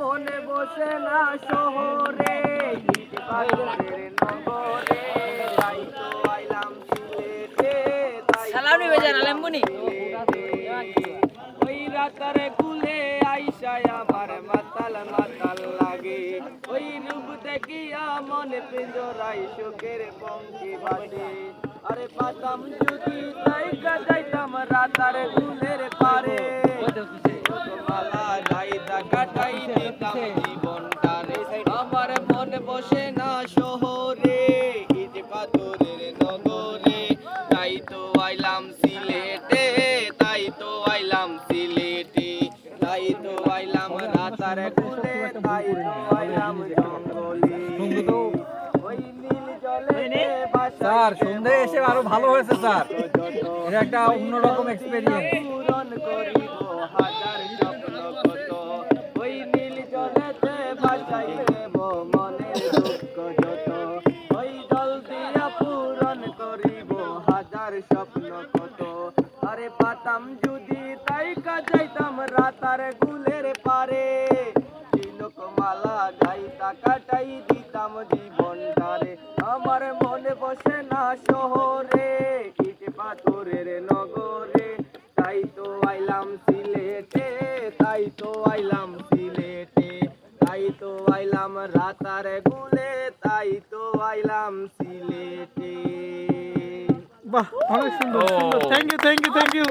মনে বসে না শহরে। নগরে তাই তো আইলাম সালামি। ওই রাতারে কুলে আইসায় আমার মাতাল মাতাল লাগে। ওই রূপ দেখিয়া মনে পিঞ্জরাই শোকের পঙ্কি বাজে। আরে পাতাম যদি তাই যাইতাম রাতার কুলের পারে জীবনটারে আমার মন বসে না শহরে পাথরের নগরে। তাই তো আইলাম সিলেটে তাই তো আইলাম সিলেটে। তাই তো আইলাম রাতার কুলে তাই তো আইলাম জঙ্গলে। ওই নীল জলে স্যার সন্ধে এসে আরও ভালো হয়েছে স্যার। এটা একটা অন্যরকম এক্সপেরিয়েন্স স্বপ্ন কত? আরে পাতাম যদি তাই কাজাইতাম রাতার গুলের পারে। কাটাই দিতাম জীবনটারে। আমার মনে বসে না শহরে, ইট পাথরের নগরে। তাই তো আইলাম সিলেটে, তাই তো আইলাম সিলেটে। তাই তো আইলাম রাতার গুলে, তাই তো আইলাম সিলেটে। বাহ অনেক সুন্দর সুন্দর। Thank you thank you thank you